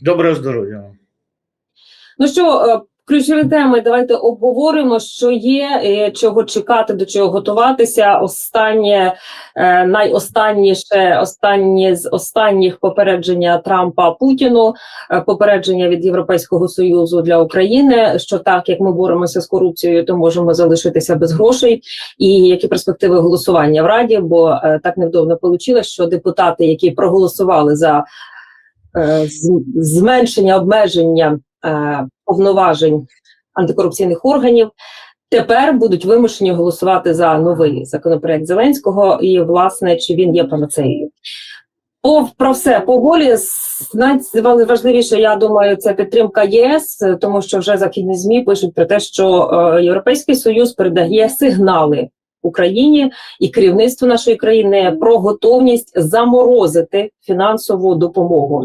Доброго здоров'я. Ну що, е, ключові теми давайте обговоримо, що є, е, чого чекати, до чого готуватися. Останнє е, найостанніше, останнє з останніх попередження Трампа Путіну, попередження від Європейського союзу для України. Що так як ми боремося з корупцією, то можемо залишитися без грошей. І які перспективи голосування в Раді? Бо так невдовно вийшло, що депутати, які проголосували за зменшення обмеження е, повноважень антикорупційних органів. Тепер будуть вимушені голосувати за новий законопроект Зеленського, і власне чи він є панацеєю. По про все поволі найважливіше, я думаю, це підтримка ЄС, е, тому що вже західні змі пишуть про те, що е, Європейський Союз передає сигнали Україні і керівництву нашої країни про готовність заморозити фінансову допомогу.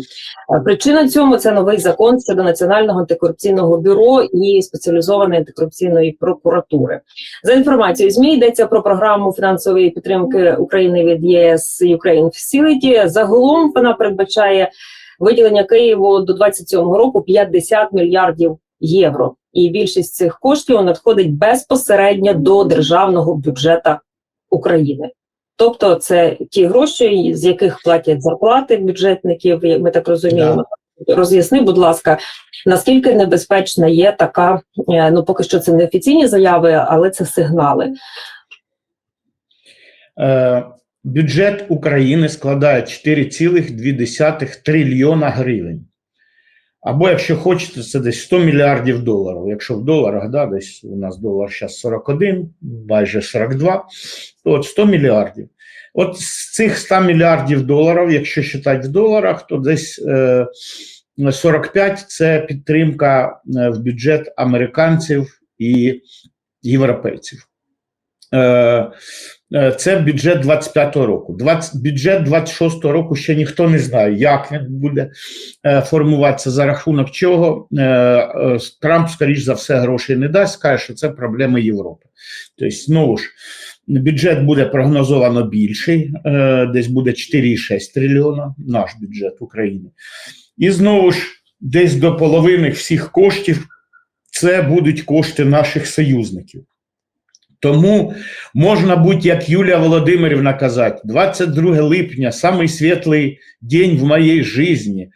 Е, Причина цьому це новий закон щодо національного антикорупційного бюро і спеціалізованої антикорупційної прокуратури. За інформацією ЗМІ йдеться про програму фінансової підтримки України від ЄС Ukraine Facility. Загалом вона передбачає виділення Києву до 27-го року 50 мільярдів євро. І більшість цих коштів надходить безпосередньо до державного бюджету України. Тобто, це ті гроші, з яких платять зарплати бюджетників. як Ми так розуміємо. Роз'ясни, будь ласка, наскільки небезпечна є така, е, ну поки що це не офіційні заяви, але це сигнали. Е, бюджет України складає 4,2 трильйона гривень. Або, якщо хочете, це десь 100 мільярдів доларів. Якщо в доларах, да, десь у нас долар зараз 41, майже 42, то от 100 мільярдів. От з цих 100 мільярдів доларів, якщо вважати в доларах, то десь е, 45 це підтримка е, в бюджет американців і європейців. Е, е, Це бюджет 25-го року. 20, бюджет 26-го року ще ніхто не знає, як він буде е, формуватися, за рахунок чого. Трамп, скоріш за все, грошей не дасть, скаже, що це проблеми Європи. Тобто, знову ж, бюджет буде прогнозовано більший, десь буде 4,6 трильйона, наш бюджет України. І знову ж, десь до половини всіх коштів це будуть кошти наших союзників. Тому можна бути, як Юлія Володимирівна казати, 22 липня самий світлий день в моїй житті.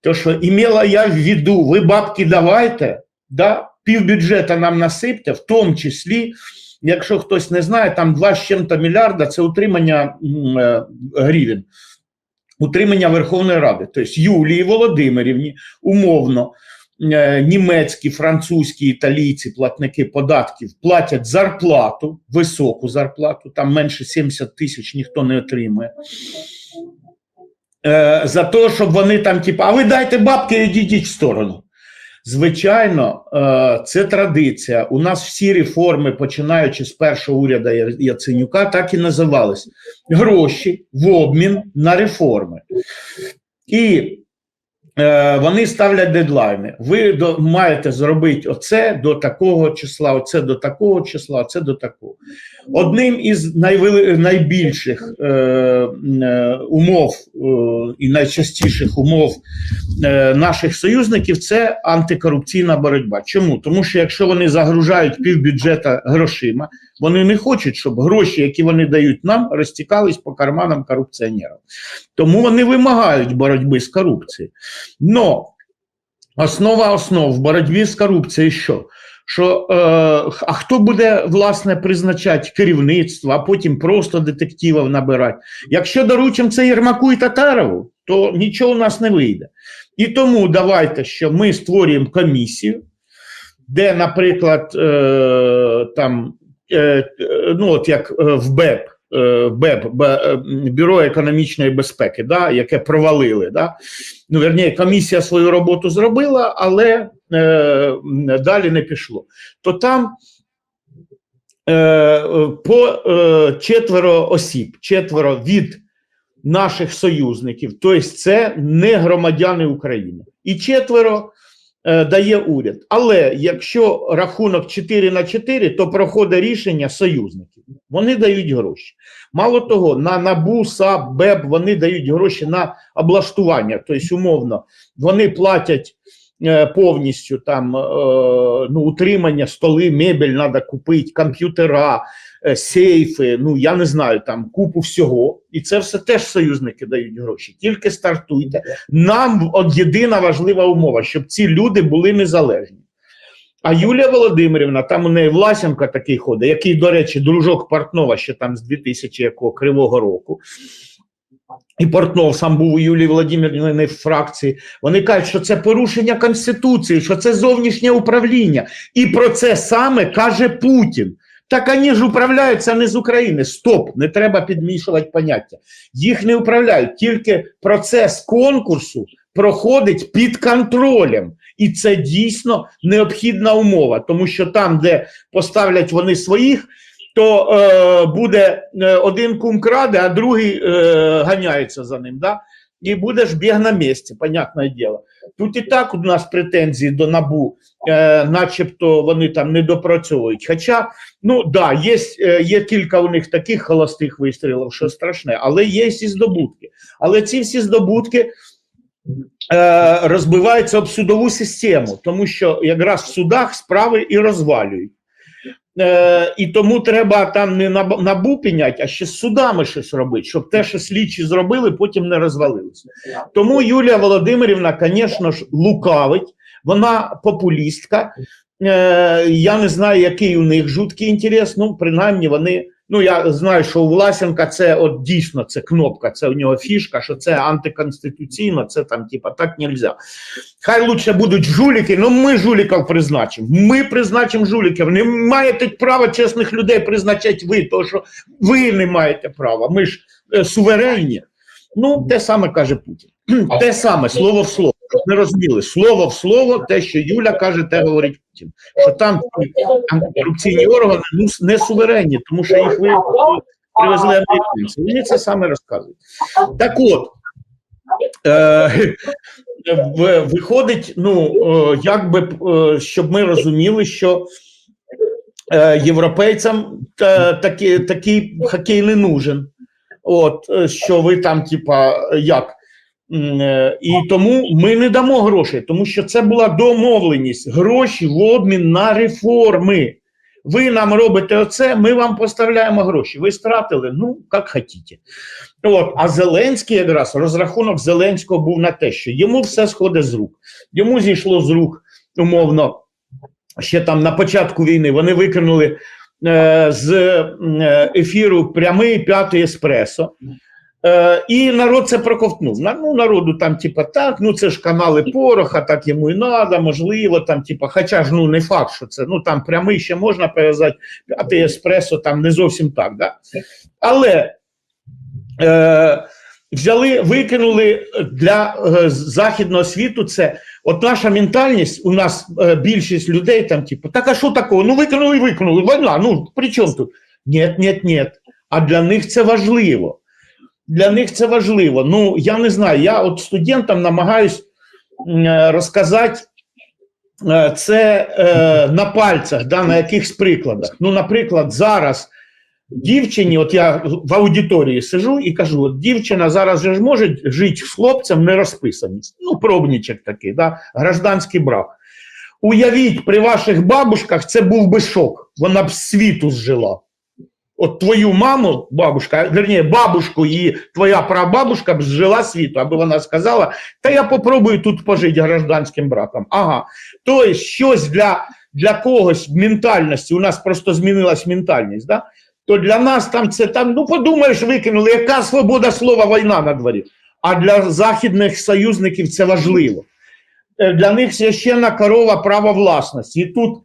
То, що імела я в виду, ви бабки давайте, да, півбюджета нам насипте, в тому числі, якщо хтось не знає, там 2 з чим-то мільярда це утримання е, гривень, утримання Верховної Ради. Тобто Юлії Володимирівні умовно німецькі, французькі, італійці, платники податків платять зарплату, високу зарплату, там менше 70 тисяч ніхто не отримує. Е, за те, щоб вони там, типу, а ви дайте бабки і йдіть в сторону. Звичайно, е, це традиція. У нас всі реформи, починаючи з першого уряду Яценюка, так і називались гроші в обмін на реформи. І е, вони ставлять дедлайни. Ви до, маєте зробити оце до такого числа, оце до такого числа, оце до такого. Одним із найвели, найбільших е, е, умов е, і найчастіших умов е, наших союзників це антикорупційна боротьба. Чому? Тому що якщо вони загружають півбюджета грошима, вони не хочуть, щоб гроші, які вони дають нам, розтікались по карманам корупціонерів. Тому вони вимагають боротьби з корупцією. Но основа основ в боротьбі з корупцією що? Що е, а хто буде власне призначати керівництво, а потім просто детективів набирати? Якщо доручимо це Єрмаку і Татарову, то нічого у нас не вийде. І тому давайте, що ми створюємо комісію, де, наприклад, е, там, ну от як е, в БЕП, е, БЕП, е, Бюро економічної безпеки, да, яке провалили. Да? Ну, верні, комісія свою роботу зробила, але е, далі не пішло. То там е, е, по е, четверо осіб, четверо від наших союзників, тобто це не громадяни України. І четверо е, дає уряд. Але якщо рахунок 4 на 4, то проходить рішення союзників. Вони дають гроші. Мало того, на НАБУ, САП, БЕБ вони дають гроші на облаштування. Тобто, умовно, вони платять е, повністю там е, ну, утримання, столи, мебель треба купити, комп'ютера, е, сейфи, ну я не знаю, там купу всього. І це все теж союзники дають гроші. Тільки стартуйте. Нам от єдина важлива умова, щоб ці люди були незалежні. А Юлія Володимирівна, там у неї Власенко такий ходить, який, до речі, дружок Портнова ще там з 2000 якого кривого року. І Портнов сам був у Юлії Володимирівни в фракції. Вони кажуть, що це порушення Конституції, що це зовнішнє управління. І про це саме каже Путін. Так вони ж управляються не з України. Стоп, не треба підмішувати поняття. Їх не управляють, тільки процес конкурсу проходить під контролем. І це дійсно необхідна умова, тому що там, де поставлять вони своїх, то е, буде е, один кум краде, а другий е, ганяється за ним. Да? І буде ж біг на місці, понятне діло. Тут і так у нас претензії до набу, е, начебто вони там не допрацьовують. Хоча, ну да, є, е, є кілька у них таких холостих вистрілів, що страшне, але є і здобутки. Але ці всі здобутки е, розбиваються об судову систему, тому що якраз в судах справи і розвалюють. Е, і тому треба там не наб- набу піняти, а ще з судами щось робити, щоб те, що слідчі зробили, потім не розвалилося. Тому Юлія Володимирівна, звісно ж, лукавить, вона популістка. Е, я не знаю, який у них жуткий інтерес. Ну, принаймні, вони. Ну, я знаю, що у Власенка це от дійсно це кнопка, це у нього фішка, що це антиконституційно, це там, типа, так нельзя. Хай лучше будуть жуліки, ну ми жуліків призначимо. Ми призначимо жуліків. Не маєте права чесних людей призначати ви, тому що ви не маєте права. Ми ж е, суверенні. Ну, те саме каже Путін. Те саме, слово в слово. Не розуміли, слово в слово, те, що Юля каже, те говорить Путін. Що там ці антикорупційні органи ну, не суверенні, тому що їх ви привезли американці. Вони це саме розказують. Так от, е, виходить, ну, е, як би, е, щоб ми розуміли, що е, європейцям та, такі, такий хокей не нужен. От, що ви там, типа, як? Е, І тому ми не дамо грошей, тому що це була домовленість. Гроші в обмін на реформи. Ви нам робите оце, ми вам поставляємо гроші. Ви стратили, ну, як хотіте. От, а Зеленський якраз розрахунок Зеленського був на те, що йому все сходить з рук. Йому зійшло з рук, умовно, ще там на початку війни вони викинули е, з е, ефіру прямий п'ятий еспресо. Е, і народ це проковтнув. Ну, народу там, типа, так, ну це ж канали Пороха, так йому і треба, можливо, там, типа, хоча ж ну не факт, що це ну там прямий ще можна перев'язати, п'ятий еспресо там не зовсім так. Да? Але е, взяли, викинули для е, західного світу це. От наша ментальність, у нас е, більшість людей там, типу, так а що такого? Ну викинули викинули. Війна, ну при чому тут? Ні, ні, ні. А для них це важливо. Для них це важливо. Ну, я не знаю, я от студентам намагаюсь е, розказати е, це е, на пальцях, да, на якихось прикладах. Ну, наприклад, зараз дівчині, от я в аудиторії сижу і кажу: от дівчина зараз же ж може жити з хлопцем не розписані. Ну, пробничок такий, да, гражданський брак. Уявіть, при ваших бабушках це був би шок. Вона б світу зжила. От твою маму, бабушка, верні, бабушку і твоя прабабушка б зжила світу, аби вона сказала, та я попробую тут пожити гражданським браком. Ага. Тобто щось для, для когось ментальності, у нас просто змінилась ментальність, да? то для нас там це там, ну подумаєш, викинули, яка свобода слова війна на дворі. А для західних союзників це важливо. Е, Для них священна корова права власності. І тут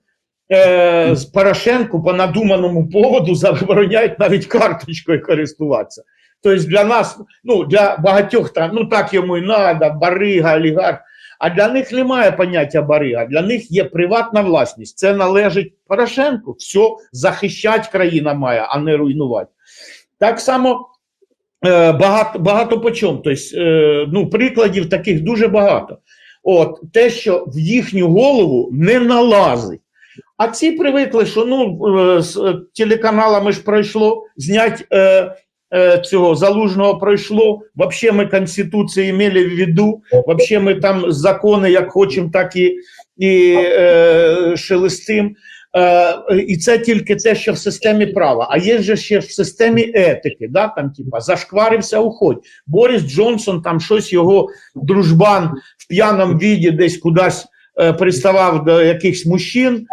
е, з Порошенку по надуманому поводу забороняють навіть карточкою користуватися. Тобто для нас, ну для багатьох там, ну так йому і треба, барига, олігарх. А для них немає поняття барига. Для них є приватна власність. Це належить Порошенку. Все, захищати країна має, а не руйнувати. Так само е, багато, багато по чому. Тобто, е, ну, прикладів таких дуже багато. От те, що в їхню голову не налазить. А ці привикли, що ну е, з е, телеканалами ж пройшло, знять е, е, цього залужного пройшло. Вообще ми Конституцію мали в виду, вообще ми там закони як хочемо, так і, і е, шелестим. Е, і це тільки те, що в системі права. А є же ще в системі етики, да, там, типа, зашкварився, уходь. Борис Джонсон, там щось його дружбан в п'яному віді десь кудись приставав до якихось мужчин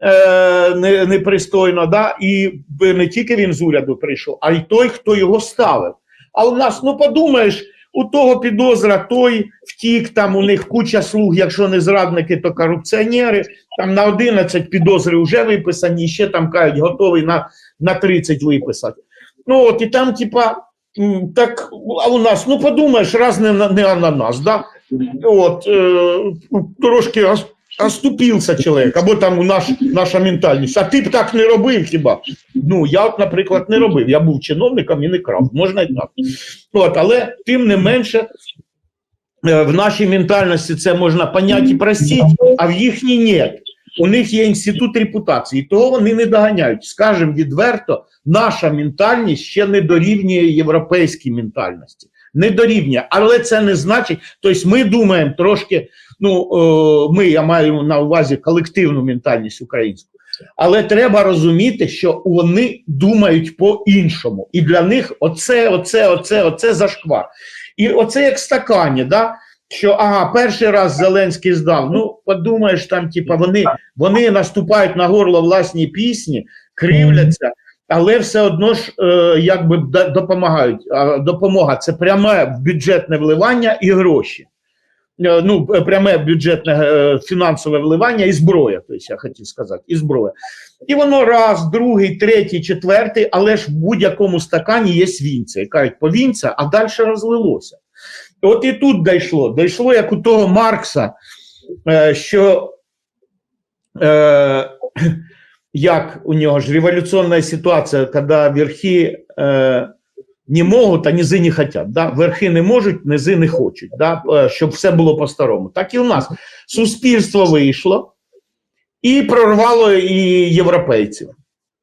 е, непристойно, да, і не тільки він з уряду прийшов, а й той, хто його ставив. А у нас, ну подумаєш, у того підозра, той втік, там у них куча слуг, якщо не зрадники, то корупціонери. Там на 11 підозри вже виписані, ще там кажуть, готовий на, на 30 виписати. Ну от і там, типа, так, а у нас, ну подумаєш, раз не, не ананас, да? От, е, трошки оступився чоловік, або там наш, наша ментальність. А ти б так не робив хіба? Ну, я, наприклад, не робив. Я був чиновником і не крав. Можна і так. От, але тим не менше, е, в нашій ментальності це можна поняти і простити, а в їхній ні. У них є інститут репутації, того вони не доганяють. Скажемо відверто, наша ментальність ще не дорівнює європейській ментальності. Не дорівнює, але це не значить. Тобто, ми думаємо трошки. Ну, е, ми, я маю на увазі колективну ментальність українську. Але треба розуміти, що вони думають по-іншому. І для них оце, оце, оце, оце зашквар. І оце як стакані, да? що ага, перший раз Зеленський здав. Ну, подумаєш, там, типа, вони, вони наступають на горло власній пісні, кривляться, але все одно ж е, якби допомагають. А допомога це пряме бюджетне вливання і гроші. Е, Ну, е, пряме бюджетне е, фінансове вливання і зброя, тобто я хотів сказати, і зброя. І воно раз, другий, третій, четвертий, але ж в будь-якому стакані є свінця. І кажуть, повінця, а далі розлилося. От і тут дійшло. Дійшло, як у того Маркса, що е, як у нього ж революційна ситуація, коли верхи е, не можуть, а низи не хочуть. Да? Верхи не можуть, низи не хочуть, да? е, щоб все було по-старому. Так і у нас. Суспільство вийшло і прорвало і європейців.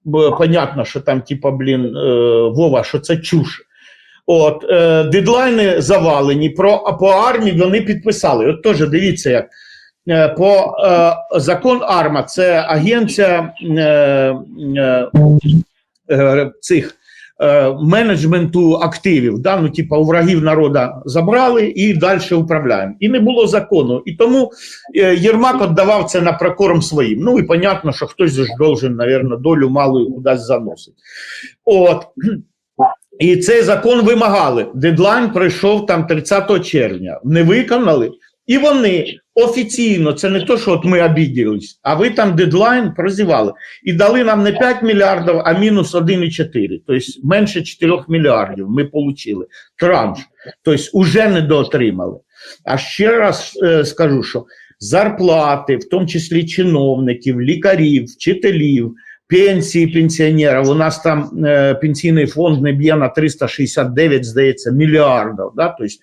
Бо понятно, що там, типа, блін, е, Вова, що це чуш. От, е, дедлайни завалені, про, а по армії вони підписали. От теж дивіться, як по е, закон АРМА, це агенція е, е, е, цих е, менеджменту активів. Да? Ну, типа, у врагів народа забрали і далі управляємо. І не було закону. І тому е, Єрмак віддавав це на прокорм своїм. Ну і понятно, що хтось ж должен, мабуть, долю малою кудись заносити. От. І цей закон вимагали. Дедлайн пройшов там 30 червня. Не виконали. І вони офіційно, це не то, що от ми обіділись, а ви там дедлайн прозівали. І дали нам не 5 мільярдів, а мінус 1,4. Тобто менше 4 мільярдів ми отримали. Транш. Тобто уже не доотримали. А ще раз е, скажу, що зарплати, в тому числі чиновників, лікарів, вчителів, пенсії пенсіонерів. У нас там е, пенсійний фонд не б'є на 369, здається, мільярдів. Да? Тобто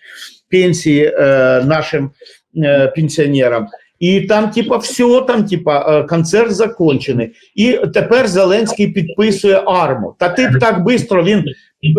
пенсії е, нашим е, пенсіонерам. І там, типа, все, там, типа, е, концерт закончений. І тепер Зеленський підписує арму. Та ти б так швидко він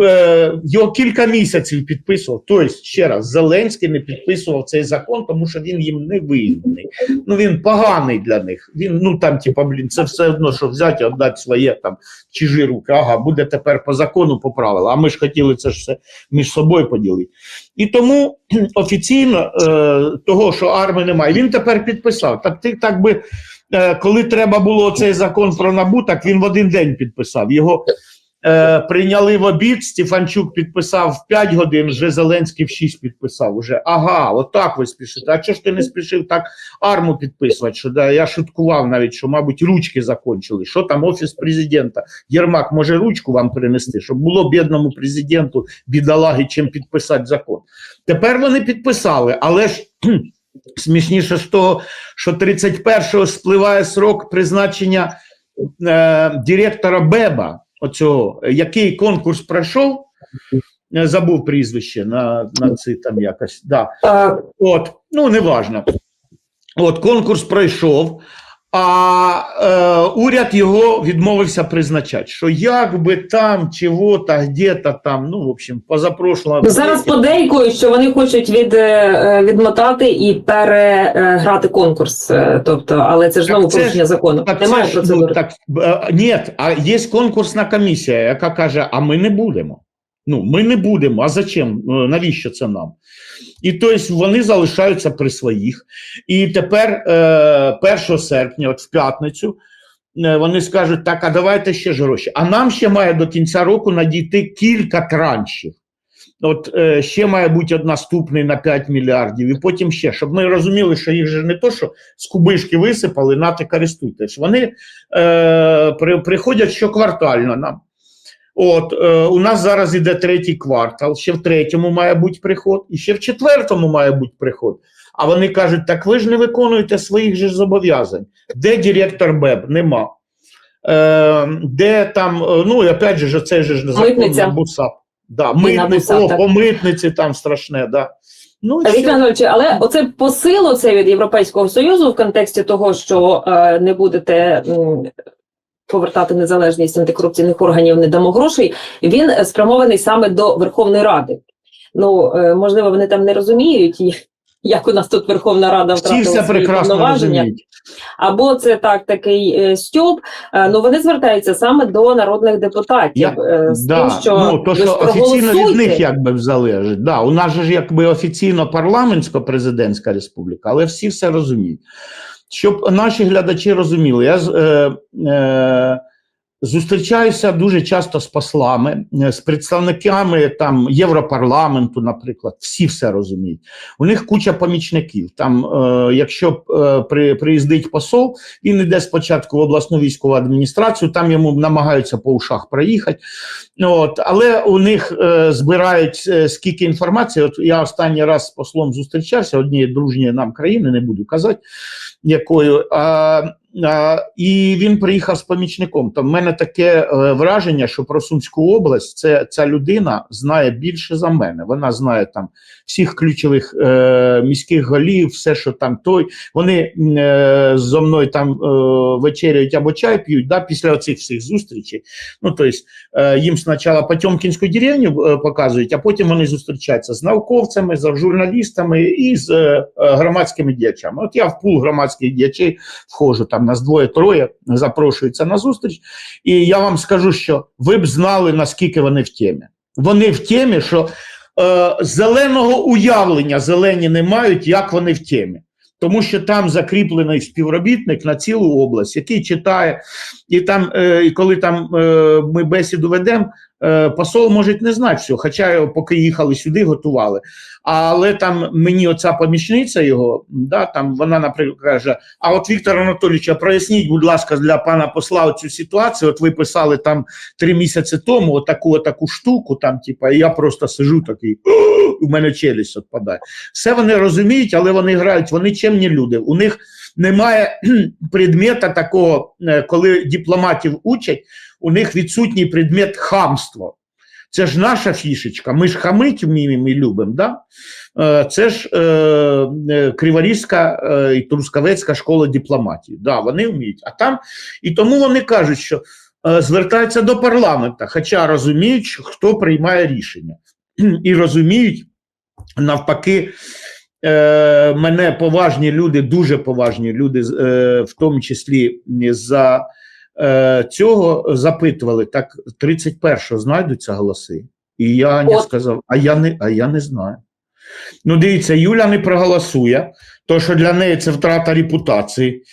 е, його кілька місяців підписував. Тобто, ще раз, Зеленський не підписував цей закон, тому що він їм не вигідний. Ну він поганий для них. Він, ну там, типа, блін, це все одно, що взяти віддати своє там чужі руки. Ага, буде тепер по закону по правилам. А ми ж хотіли це ж все між собою поділити. І тому офіційно е, того, що армії немає, він тепер підписав. Так ти так би, е, коли треба було цей закон про НАБУ, так він в один день підписав. Його е, прийняли в обід, Стефанчук підписав в 5 годин, вже Зеленський в 6 підписав. Уже. Ага, отак ви спішите. А чого ж ти не спішив так арму підписувати? Що, да, я шуткував навіть, що, мабуть, ручки закончили. Що там офіс президента? Єрмак може ручку вам принести, щоб було бідному президенту бідолаги, чим підписати закон. Тепер вони підписали, але ж смішніше з того, що 31-го спливає срок призначення е, директора Беба, оцього, який конкурс пройшов, е, забув прізвище на, на це там якось. Да. От, ну неважно. От конкурс пройшов, а е, уряд його відмовився призначати. Що як би там, чого-то, где-то там, ну, в общем, позапрошлого. Ну, зараз подейкують, що вони хочуть від, е, відмотати і переграти конкурс. е, Тобто, але це ж Так знову це порушення закону. Так, Немає це ж, ну, так, е, ні, а є конкурсна комісія, яка каже, а ми не будемо. Ну, ми не будемо. А зачем? Е, Навіщо це нам? І тобто вони залишаються при своїх. І тепер, е, 1 серпня, от в п'ятницю, е, вони скажуть: так, а давайте ще ж гроші. А нам ще має до кінця року надійти кілька траншів. От е, ще має бути наступний на 5 мільярдів, і потім ще, щоб ми розуміли, що їх же не то, що з кубишки висипали, нате користуйтесь. Вони е, при, приходять щоквартально нам. От е, у нас зараз іде третій квартал, ще в третьому має бути приход, і ще в четвертому має бути приход. А вони кажуть: так ви ж не виконуєте своїх же зобов'язань. Де директор БЕБ? Нема. Е, де там, е, ну і опять же, же ж закон БУСАП. Да, І митниця, о, по митниці там страшне, да. Ну, і Віктор все. Анатолійович, але оце посил це від Європейського Союзу в контексті того, що е, не будете повертати незалежність антикорупційних органів, не дамо грошей. Він е, спрямований саме до Верховної Ради. Ну е, можливо, вони там не розуміють, як у нас тут Верховна Рада Всі втратила все свої прекрасно повноваження. розуміють. Або це так такий е, стьоп. Е, ну вони звертаються саме до народних депутатів Я- з Да, тим, що ну, то, що офіційно від них якби залежить. Да, у нас же ж якби офіційно парламентсько-президентська республіка, але всі все розуміють. Щоб наші глядачі розуміли, я е, е, зустрічаюся дуже часто з послами, е, з представниками там Європарламенту, наприклад, всі все розуміють. У них куча помічників. Там, е, якщо е, при, приїздить посол, він йде спочатку в обласну військову адміністрацію, там йому намагаються по ушах проїхати. От, але у них е, збирають е, скільки інформації. От я останній раз з послом зустрічався однієї дружньої нам країни, не буду казати, якою. А, і він приїхав з помічником. То в мене таке е, враження, що про Сумську область це ця людина знає більше за мене. Вона знає там всіх ключових е, міських голів, все, що там той. Вони е, зо мною там е, вечеряють або чай п'ють да, після оцих всіх зустрічей. Ну, тобто, е, їм спочатку Потьомкінську деревню е, показують, а потім вони зустрічаються з науковцями, з журналістами і з е, громадськими діячами. От я в пул громадських діячей входжу, там нас двоє-троє запрошуються на зустріч, і я вам скажу, що ви б знали, наскільки вони в темі. Вони в темі, що е, зеленого уявлення зелені не мають, як вони в темі. Тому що там закріплений співробітник на цілу область, який читає, і там, е, і коли там е, ми бесіду ведемо, посол може не знати все, хоча поки їхали сюди, готували. Але там мені оця помічниця його, да, там вона, наприклад, каже: А от Віктор Анатолійович, проясніть, будь ласка, для пана посла цю ситуацію. От ви писали там три місяці тому отаку таку штуку, там, типа, і я просто сижу такий, у мене челюсть відпадає. Все вони розуміють, але вони грають, вони чемні люди. У них немає предмета такого, е, коли дипломатів учать, у них відсутній предмет хамство. Це ж наша фішечка. Ми ж хамить вміємо і любимо. Да? Е, Це ж е, е, Криворізька і Трускавецька школа дипломатії. Да, вони вміють. А там і тому вони кажуть, що звертаються до парламента, хоча розуміють, хто приймає рішення, і розуміють навпаки. Е, мене поважні люди, дуже поважні люди, е, в тому числі за е, цього запитували, так 31-го знайдуться голоси. І я От. сказав, а я не, а я не знаю. Ну, дивіться, Юля не проголосує, то що для неї це втрата репутації.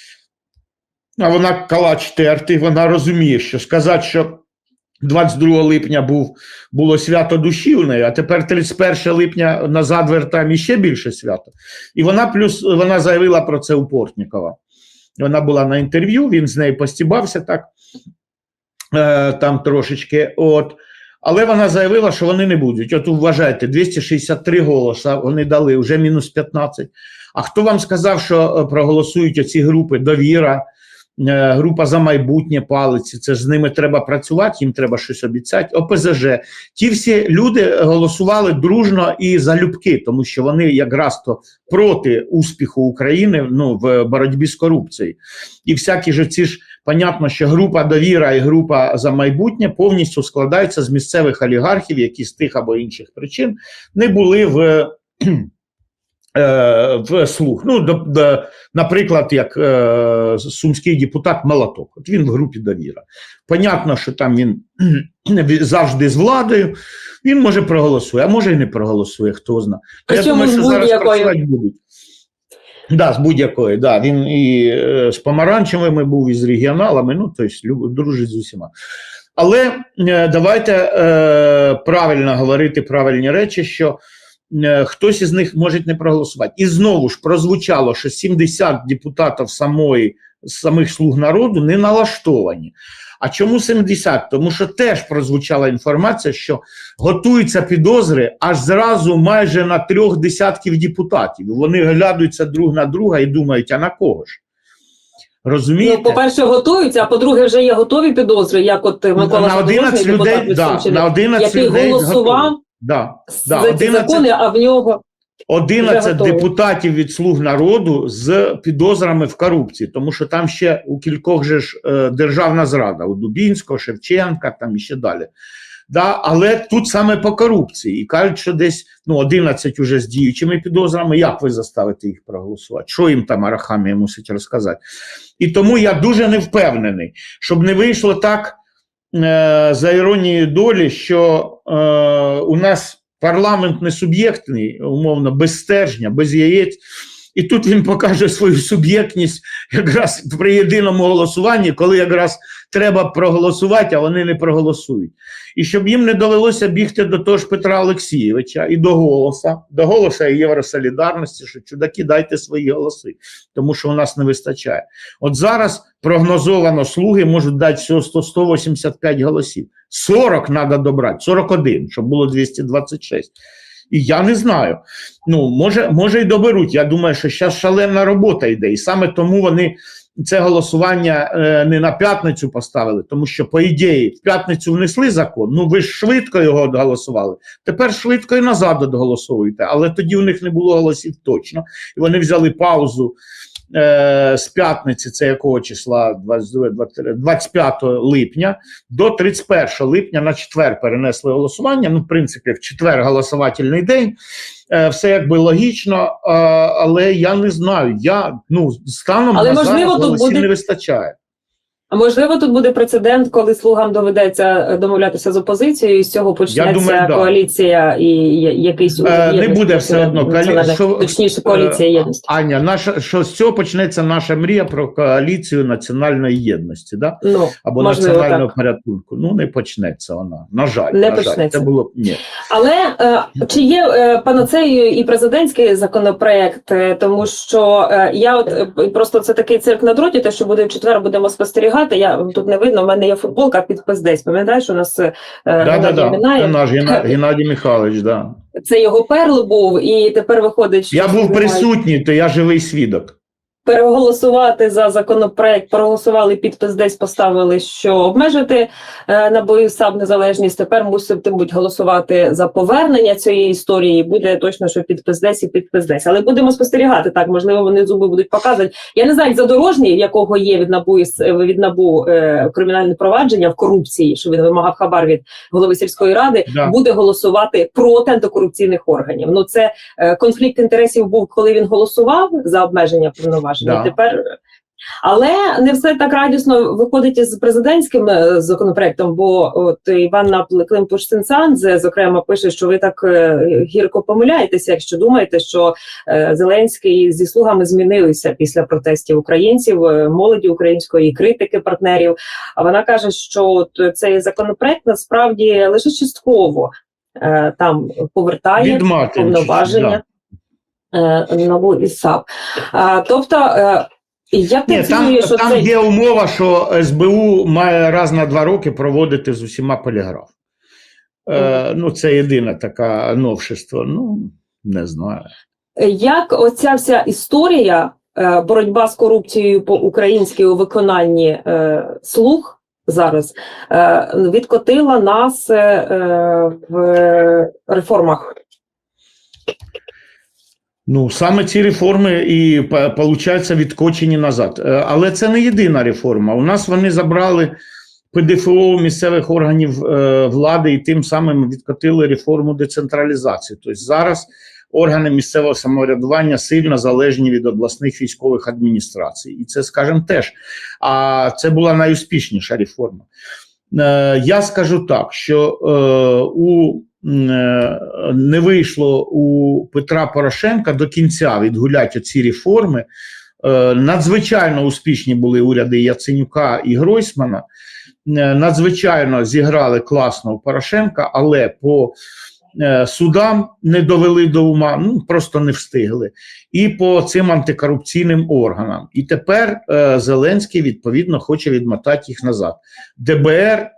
А вона калач тертий, вона розуміє, що сказати, що 22 липня був, було свято душі у неї, а тепер 31 липня назад вертаємо ще більше свято. І вона плюс вона заявила про це у Портнікова. Вона була на інтерв'ю, він з нею постібався так е, там трошечки. От. Але вона заявила, що вони не будуть. От вважайте, 263 голоса вони дали, вже мінус 15. А хто вам сказав, що е, проголосують оці групи довіра, група за майбутнє палиці. Це з ними треба працювати, їм треба щось обіцяти. ОПЗЖ. Ті всі люди голосували дружно і залюбки, тому що вони якраз то проти успіху України ну, в боротьбі з корупцією. І всякі ж ці ж понятно, що група довіра і група за майбутнє повністю складаються з місцевих олігархів, які з тих або інших причин не були в. Е, В слух. Ну, до, до, наприклад, як е, сумський депутат Молоток. От він в групі довіра. Понятно, що там він завжди з владою. Він може проголосує, а може і не проголосує, хто знає. Причому з будь-якою. працювати будуть. Да, з будь-якої, да. Він і е, з помаранчевими був, і з регіоналами, ну, тобто дружить з усіма. Але е, давайте е, правильно говорити правильні речі, що хтось із них може не проголосувати. І знову ж прозвучало, що 70 депутатів самої, самих слуг народу не налаштовані. А чому 70? Тому що теж прозвучала інформація, що готуються підозри аж зразу майже на трьох десятків депутатів. Вони глядаються друг на друга і думають, а на кого ж? Розумієте? Ну, по-перше, готуються, а по-друге, вже є готові підозри, як от Микола на 11 людей, да, на 11 який людей голосував готові. Да. да, за ці 11 закони, а в нього 11 депутатів від слуг народу з підозрами в корупції, тому що там ще у кількох же ж е, державна зрада, у Дубінського, Шевченка, там і ще далі. Да, але тут саме по корупції. І кажуть, що десь ну, 11 уже з діючими підозрами. Як ви заставите їх проголосувати? Що їм там Арахамія мусить розказати? І тому я дуже не впевнений, щоб не вийшло так за іронією долі, що е, у нас парламент не суб'єктний, умовно, без стержня, без яєць. І тут він покаже свою суб'єктність якраз при єдиному голосуванні, коли якраз треба проголосувати, а вони не проголосують. І щоб їм не довелося бігти до того ж Петра Олексійовича і до голоса, до голоса Євросолідарності, що чудаки, дайте свої голоси, тому що у нас не вистачає. От зараз прогнозовано слуги можуть дати всього 100 185 голосів. 40 треба добрати, 41, щоб було 226. І я не знаю. Ну, може, може, і доберуть. Я думаю, що зараз шалена робота йде. І саме тому вони це голосування е, не на п'ятницю поставили, тому що, по ідеї, в п'ятницю внесли закон. Ну ви ж швидко його голосували. Тепер швидко і назад голосуєте. Але тоді у них не було голосів точно. І вони взяли паузу е, з п'ятниці, це якого числа 22, 23, 25 липня до 31 липня на четвер перенесли голосування. Ну, в принципі, в четвер голосувательний день. Е, все якби логічно, е, але я не знаю. Я ну станом Але, на можливо, зараз голосів буде- не вистачає. А можливо, тут буде прецедент, коли слугам доведеться е, домовлятися з опозицією, і з цього почнеться думаю, да. коаліція і якийсь Е, не буде все одно коалі... що, точніше коаліція е, єдності. Аня, наша що з цього почнеться наша мрія про коаліцію національної єдності, да? Ну або можливо, національного так. порятунку. Ну не почнеться вона. На жаль, Не на жаль. почнеться. Це було ні. Але е, чи є е, панацеєю і президентський законопроект? Е, Тому що е, я от е, просто це такий цирк на дроті, те, що буде в четвер, будемо спостерігати. Я тут не видно. У мене є футболка підпис десь. Пам'ятаєш, у нас е, Да, да, да. Це наш Геннадій Михайлович. Да. Це його перл був, і тепер виходить, що Я був присутній, то я живий свідок. Переголосувати за законопроект, проголосували підпис, десь поставили, що обмежити е, набою САБ незалежність. Тепер муситимуть голосувати за повернення цієї історії. Буде точно, що підпис десь і підпис десь. Але будемо спостерігати так. Можливо, вони зуби будуть показувати. Я не знаю, задорожній, якого є від набу е, від набу е, кримінальне провадження в корупції, що він вимагав хабар від голови сільської ради, Да. буде голосувати проти антикорупційних органів. Ну це е, конфлікт інтересів був, коли він голосував за обмеження повноважень. Да. Тепер але не все так радісно виходить із президентським е, законопроектом. Бо от Іванна Климпуш Сенсанзе, зокрема, пише, що ви так е, гірко помиляєтеся, якщо думаєте, що е, Зеленський зі слугами змінилися після протестів українців, молоді української критики партнерів. А вона каже, що от цей законопроект насправді лише частково там повертає повноваження е, НАБУ і САП. Тобто, е, я Ні, там, що там це є умова, що СБУ має раз на два роки проводити з усіма поліграф. Е, ну, це єдине таке новшество. Ну, не знаю. як оця вся історія боротьба з корупцією по-українськи у виконанні е, слуг зараз е, відкотила нас е, в реформах. Ну, саме ці реформи і получаються відкочені назад. Е, Але це не єдина реформа. У нас вони забрали ПДФО місцевих органів е, влади і тим самим відкотили реформу децентралізації. Тобто зараз органи місцевого самоврядування сильно залежні від обласних військових адміністрацій. І це, скажімо, теж. А це була найуспішніша реформа. Е, Я скажу так, що у не вийшло у Петра Порошенка до кінця відгуляти оці реформи. Е, Надзвичайно успішні були уряди Яценюка і Гройсмана. Е, Надзвичайно зіграли класно у Порошенка, але по е, судам не довели до ума, ну просто не встигли. І по цим антикорупційним органам. І тепер е, Зеленський відповідно хоче відмотати їх назад. ДБР е,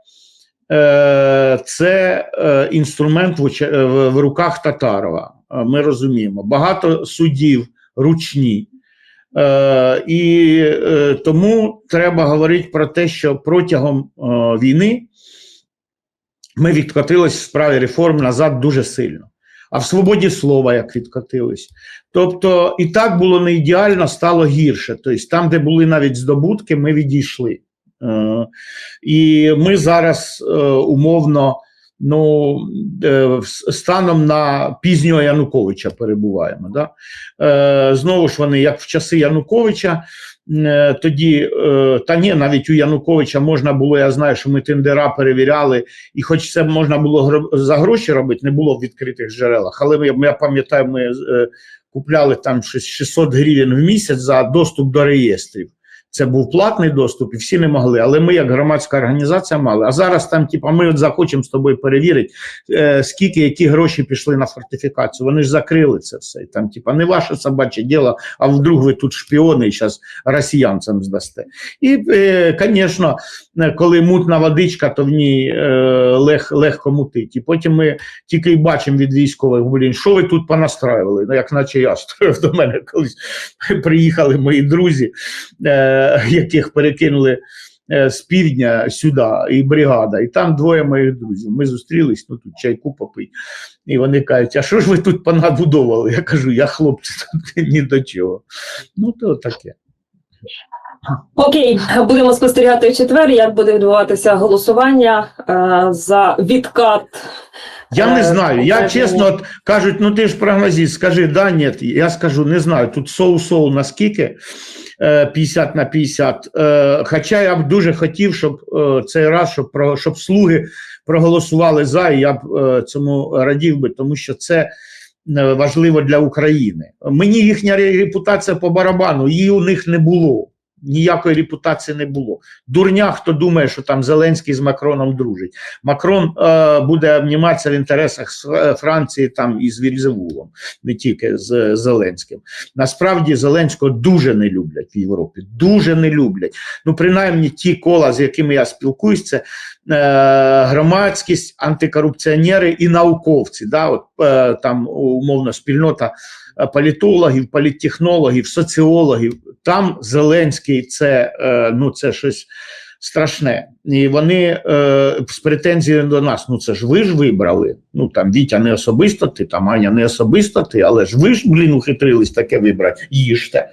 це е, інструмент в, е, руках Татарова. Е, Ми розуміємо. Багато судів ручні. Е, і е, тому треба говорити про те, що протягом е, війни ми відкотились в справі реформ назад дуже сильно. А в свободі слова як відкотились. Тобто, і так було не ідеально, стало гірше. Тобто, там, де були навіть здобутки, ми відійшли. Е, і ми зараз е, умовно ну, е, станом на пізнього Януковича перебуваємо. Да? Знову ж вони, як в часи Януковича, тоді, та ні, навіть у Януковича можна було, я знаю, що ми тендера перевіряли, і хоч це можна було за гроші робити, не було в відкритих джерелах. Але я пам'ятаю, ми купляли там щось 600 гривень в місяць за доступ до реєстрів. Це був платний доступ, і всі не могли. Але ми, як громадська організація, мали. А зараз там, типа, ми от захочемо з тобою перевірити, е, скільки які гроші пішли на фортифікацію. Вони ж закрили це все. І Там, типа, не ваше собаче діло, а вдруг ви тут шпіони і зараз росіянцям здасте. І, е, звісно, коли мутна водичка, то в ній е, лег, легко мутить. І потім ми тільки й бачимо від військових, блін, що ви тут понастраювали? Ну, як наче я строїв до мене колись приїхали мої друзі, е, яких перекинули е, з півдня сюди, і бригада. І там двоє моїх друзів. Ми зустрілись, ну тут чайку попить. І вони кажуть, а що ж ви тут понабудовували? Я кажу, я хлопці, тут ні до чого. Ну, то таке. Окей, будемо спостерігати в четвер, як буде відбуватися голосування е, за відкат. Я не Е, знаю. Я чесно от, кажуть, ну ти ж прогнозист, скажи, да, ні. Я скажу, не знаю. Тут соу-соу наскільки е, 50 на 50. Е, Хоча я б дуже хотів, щоб е, цей раз, щоб, щоб слуги проголосували за, і я б е, цьому радів би, тому що це. е, Важливо для України. Мені їхня репутація по барабану, її у них не було. Ніякої репутації не було. Дурня, хто думає, що там Зеленський з Макроном дружить. Макрон е, буде обніматися в інтересах е, Франції там із Вільзевулом, не тільки з Зеленським. Насправді Зеленського дуже не люблять в Європі. Дуже не люблять. Ну, принаймні, ті кола, з якими я спілкуюсь, це громадськість, антикорупціонери і науковці. Да? От, е, там умовно спільнота е, політологів, політтехнологів, соціологів. Там Зеленський це, е, ну, це щось страшне. І вони е, з претензією до нас: ну це ж ви ж вибрали. Ну там Вітя не особисто ти, там Аня не особисто ти, але ж ви ж, блін, ухитрились таке вибрати. Їжте.